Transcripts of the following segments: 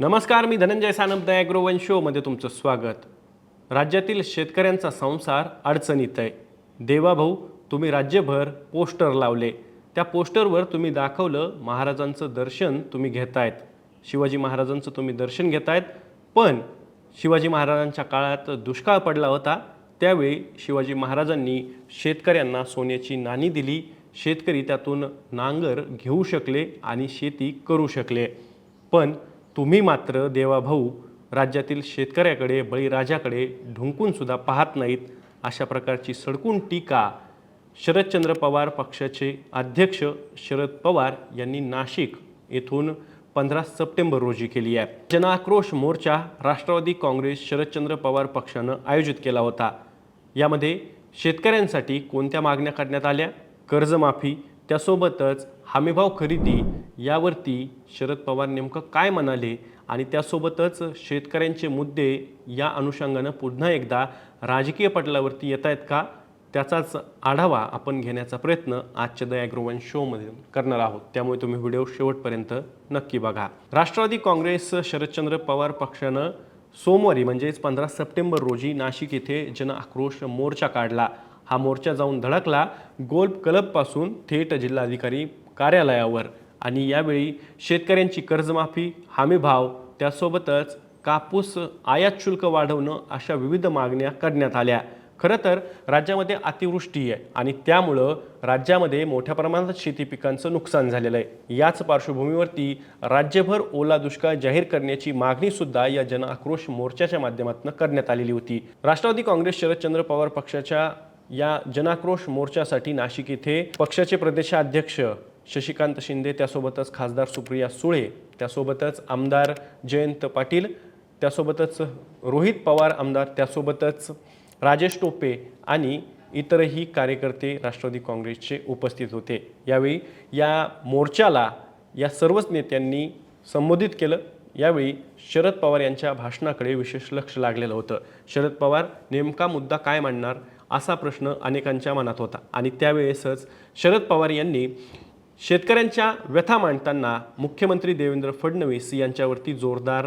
नमस्कार मी धनंजय सानप द ॲग्रोवन शोमध्ये तुमचं स्वागत. राज्यातील शेतकऱ्यांचा संसार अडचणीत आहे. देवाभाऊ तुम्ही राज्यभर पोस्टर लावले. त्या पोस्टरवर तुम्ही दाखवलं महाराजांचं दर्शन तुम्ही घेतायत. शिवाजी महाराजांचं तुम्ही दर्शन घेतायत. पण शिवाजी महाराजांच्या काळात दुष्काळ पडला होता. त्यावेळी शिवाजी महाराजांनी शेतकऱ्यांना सोन्याची नाणी दिली. शेतकरी त्यातून नांगर घेऊ शकले आणि शेती करू शकले. पण तुम्ही मात्र देवाभाऊ राज्यातील शेतकऱ्याकडे बळीराजाकडे ढुंकूनसुद्धा पाहत नाहीत अशा प्रकारची सडकून टीका शरदचंद्र पवार पक्षाचे अध्यक्ष शरद पवार यांनी नाशिक येथून पंधरा सप्टेंबर रोजी केली आहे. जनाक्रोश मोर्चा राष्ट्रवादी काँग्रेस शरदचंद्र पवार पक्षानं आयोजित केला होता. यामध्ये शेतकऱ्यांसाठी कोणत्या मागण्या करण्यात आल्या? कर्जमाफी त्यासोबतच हमीभाव खरेदी यावरती शरद पवार नेमकं काय म्हणाले आणि त्यासोबतच शेतकऱ्यांचे मुद्दे या अनुषंगानं पुन्हा एकदा राजकीय पटलावरती येत आहेत का? त्याचाच आढावा आपण घेण्याचा प्रयत्न आजच्या दयाग्रोवन शोमध्ये करणार आहोत. त्यामुळे तुम्ही व्हिडिओ शेवटपर्यंत नक्की बघा. राष्ट्रवादी काँग्रेस शरदचंद्र पवार पक्षानं सोमवारी म्हणजेच पंधरा सप्टेंबर रोजी नाशिक येथे जन आक्रोश मोर्चा काढला. हा मोर्चा जाऊन धडकला. गोल्फ क्लबपासून थेट जिल्हाधिकारी कार्यालयावर आणि यावेळी शेतकऱ्यांची कर्जमाफी हमीभाव त्यासोबतच कापूस आयात शुल्क वाढवणं अशा विविध मागण्या करण्यात आल्या. खरं तर राज्यामध्ये अतिवृष्टी आहे आणि त्यामुळं राज्यामध्ये मोठ्या प्रमाणात शेती पिकांचं नुकसान झालेलं आहे. याच पार्श्वभूमीवरती राज्यभर ओला दुष्काळ जाहीर करण्याची मागणी सुद्धा या जन आक्रोश मोर्चाच्या माध्यमातून करण्यात आलेली होती. राष्ट्रवादी काँग्रेस शरदचंद्र पवार पक्षाच्या या जनाक्रोश मोर्चासाठी नाशिक येथे पक्षाचे प्रदेशाध्यक्ष शशिकांत शिंदे त्यासोबतच खासदार सुप्रिया सुळे त्यासोबतच आमदार जयंत पाटील त्यासोबतच रोहित पवार आमदार त्यासोबतच राजेश टोपे आणि इतरही कार्यकर्ते राष्ट्रवादी काँग्रेसचे उपस्थित होते. यावेळी या मोर्चाला या सर्वच नेत्यांनी संबोधित केलं. यावेळी शरद पवार यांच्या भाषणाकडे विशेष लक्ष लागलेलं होतं. शरद पवार नेमका मुद्दा काय मांडणार असा प्रश्न अनेकांच्या मनात होता आणि त्यावेळेसच शरद पवार यांनी शेतकऱ्यांच्या व्यथा मांडताना मुख्यमंत्री देवेंद्र फडणवीस यांच्यावरती जोरदार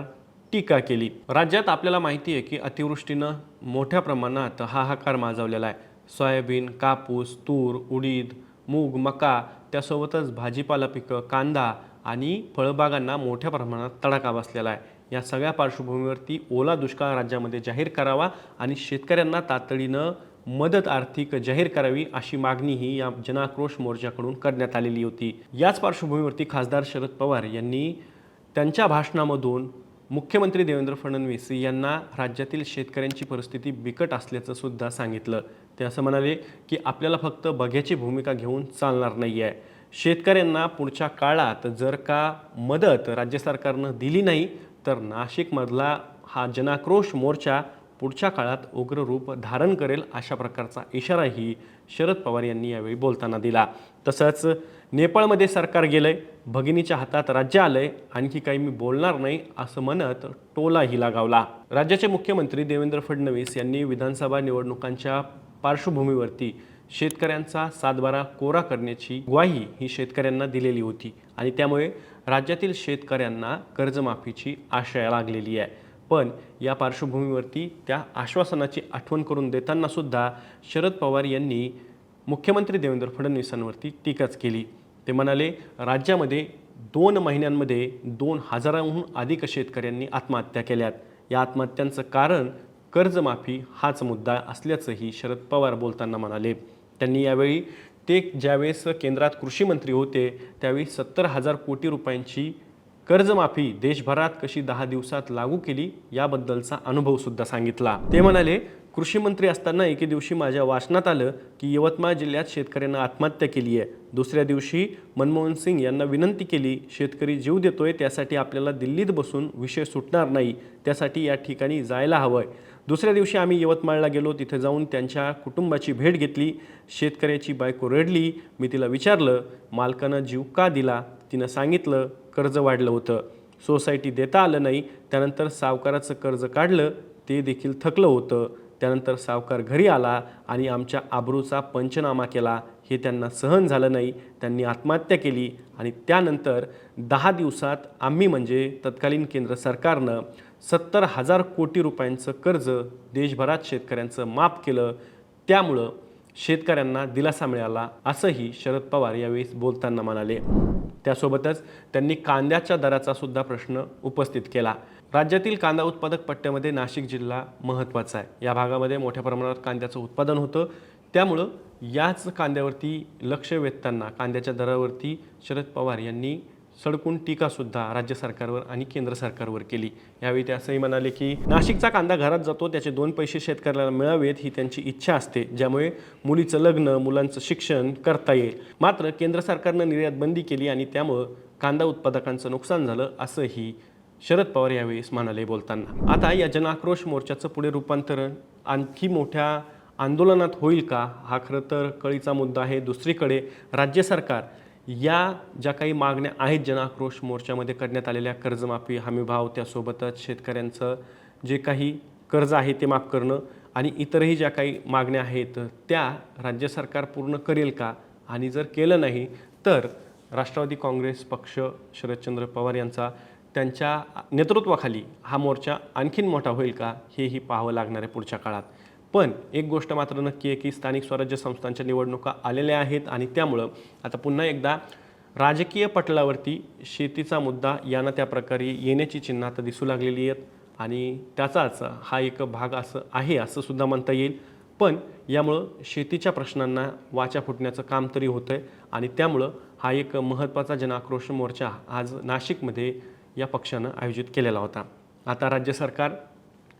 टीका केली. राज्यात आपल्याला माहिती आहे की अतिवृष्टीनं मोठ्या प्रमाणात हाहाकार माजवलेला आहे. सोयाबीन कापूस तूर उडीद मूग मका त्यासोबतच भाजीपाला पिकं कांदा आणि फळबागांना मोठ्या प्रमाणात तडाखा बसलेला आहे. या सगळ्या पार्श्वभूमीवरती ओला दुष्काळ राज्यामध्ये जाहीर करावा आणि शेतकऱ्यांना तातडीनं मदत आर्थिक जाहीर करावी अशी मागणीही या जनाक्रोश मोर्चाकडून करण्यात आलेली होती. याच पार्श्वभूमीवरती खासदार शरद पवार यांनी त्यांच्या भाषणामधून मुख्यमंत्री देवेंद्र फडणवीस यांना राज्यातील शेतकऱ्यांची परिस्थिती बिकट असल्याचं सुद्धा सांगितलं. ते असं म्हणाले की आपल्याला फक्त बघ्याची भूमिका घेऊन चालणार नाही आहे शेतकऱ्यांना पुढच्या काळात जर का मदत राज्य सरकारनं दिली नाही तर नाशिकमधला हा जनाक्रोश मोर्चा पुढच्या काळात उग्र रूप धारण करेल अशा प्रकारचा इशाराही शरद पवार यांनी यावेळी बोलताना दिला. तसंच नेपाळमध्ये सरकार गेलंय भगिनीच्या हातात राज्य आलंय आणखी काही मी बोलणार नाही असं म्हणत टोलाही लगावला. राज्याचे मुख्यमंत्री देवेंद्र फडणवीस यांनी विधानसभा निवडणुकांच्या पार्श्वभूमीवरती शेतकऱ्यांचा सातबारा कोरा करण्याची ग्वाही ही शेतकऱ्यांना दिलेली होती आणि त्यामुळे राज्यातील शेतकऱ्यांना कर्जमाफीची आशय लागलेली आहे. पण या पार्श्वभूमीवरती त्या आश्वासनाची आठवण करून देताना सुद्धा शरद पवार यांनी मुख्यमंत्री देवेंद्र फडणवीसांवरती टीकाच केली. ते म्हणाले राज्यामध्ये दोन महिन्यांमध्ये दोन हजारांहून अधिक शेतकऱ्यांनी आत्महत्या केल्यात. या आत्महत्यांचं कारण कर्जमाफी हाच मुद्दा असल्याचंही शरद पवार बोलताना म्हणाले. त्यांनी यावेळी ते ज्यावेळेस केंद्रात कृषी मंत्री होते त्यावेळी सत्तर हजार कोटी रुपयांची कर्जमाफी देशभरात कशी दहा दिवसात लागू केली याबद्दलचा अनुभव सुद्धा सांगितला. ते म्हणाले कृषी मंत्री असताना एके दिवशी माझ्या वाचनात आलं की यवतमाळ जिल्ह्यात शेतकऱ्यांना आत्महत्या केली आहे. दुसऱ्या दिवशी मनमोहन सिंग यांना विनंती केली शेतकरी जीव देतोय त्यासाठी आपल्याला दिल्लीत बसून विषय सुटणार नाही. त्यासाठी या ठिकाणी जायला हवंय. दुसऱ्या दिवशी आम्ही यवतमाळला गेलो तिथे जाऊन त्यांच्या कुटुंबाची भेट घेतली. शेतकऱ्याची बायको रडली. मी तिला विचारलं मालकानं जीव का दिला? तिनं सांगितलं कर्ज वाढलं होतं. सोसायटी देता आलं नाही त्यानंतर सावकाराचं कर्ज काढलं ते देखील थकलं होतं. त्यानंतर सावकार घरी आला आणि आमच्या आबरूचा पंचनामा केला. हे त्यांना सहन झालं नाही त्यांनी आत्महत्या केली आणि त्यानंतर दहा दिवसात आम्ही म्हणजे तत्कालीन केंद्र सरकारनं सत्तर हजार कोटी रुपयांचं कर्ज देशभरात शेतकऱ्यांचं माफ केलं. त्यामुळं शेतकऱ्यांना दिलासा मिळाला असंही शरद पवार यावेळी बोलताना म्हणाले. त्यासोबतच त्यांनी कांद्याच्या दराचा सुद्धा प्रश्न उपस्थित केला. राज्यातील कांदा उत्पादक पट्ट्यामध्ये नाशिक जिल्हा महत्त्वाचा आहे. या भागामध्ये मोठ्या प्रमाणात कांद्याचं उत्पादन होतं. त्यामुळं याच कांद्यावरती लक्ष वेधताना कांद्याच्या दरावरती शरद पवार यांनी सडकून टीकासुद्धा राज्य सरकारवर आणि केंद्र सरकारवर केली. यावेळी ते असंही म्हणाले की नाशिकचा कांदा घरात जातो त्याचे दोन पैसे शेतकऱ्याला मिळावेत ही त्यांची इच्छा असते ज्यामुळे मुलीचं लग्न मुलांचं शिक्षण करता येईल. मात्र केंद्र सरकारनं निर्यात बंदी केली आणि त्यामुळं कांदा उत्पादकांचं नुकसान झालं असंही शरद पवार यावेळेस म्हणाले बोलताना. आता या जनआक्रोश मोर्चाचं पुढे रूपांतरण आणखी मोठ्या आंदोलनात होईल का? हा खरं तर कळीचा मुद्दा आहे. दुसरीकडे राज्य सरकार या ज्या काही मागण्या आहेत जनआक्रोश मोर्चामध्ये करण्यात आलेल्या कर्जमाफी हमीभाव त्यासोबतच शेतकऱ्यांचं जे काही कर्ज आहे ते माफ करणं आणि इतरही ज्या काही मागण्या आहेत त्या राज्य सरकार पूर्ण करेल का? आणि जर केलं नाही तर राष्ट्रवादी काँग्रेस पक्ष शरदचंद्र पवार यांचा त्यांच्या नेतृत्वाखाली हा मोर्चा आणखीन मोठा होईल का हेही पाहावं लागणार आहे पुढच्या काळात. पण एक गोष्ट मात्र नक्की आहे की स्थानिक स्वराज्य संस्थांच्या निवडणुका आलेल्या आहेत आणि त्यामुळं आता पुन्हा एकदा राजकीय पटलावरती शेतीचा मुद्दा यांना त्या प्रकारे येण्याची चिन्ह आता दिसू लागलेली आहेत. आणि त्याचाच हा एक भाग असं आहे असं सुद्धा म्हणता येईल. पण यामुळं शेतीच्या प्रश्नांना वाचा फुटण्याचं काम तरी होतं आहे आणि त्यामुळं हा एक महत्त्वाचा जनाक्रोश मोर्चा आज नाशिकमध्ये या पक्षानं आयोजित केलेला होता. आता राज्य सरकार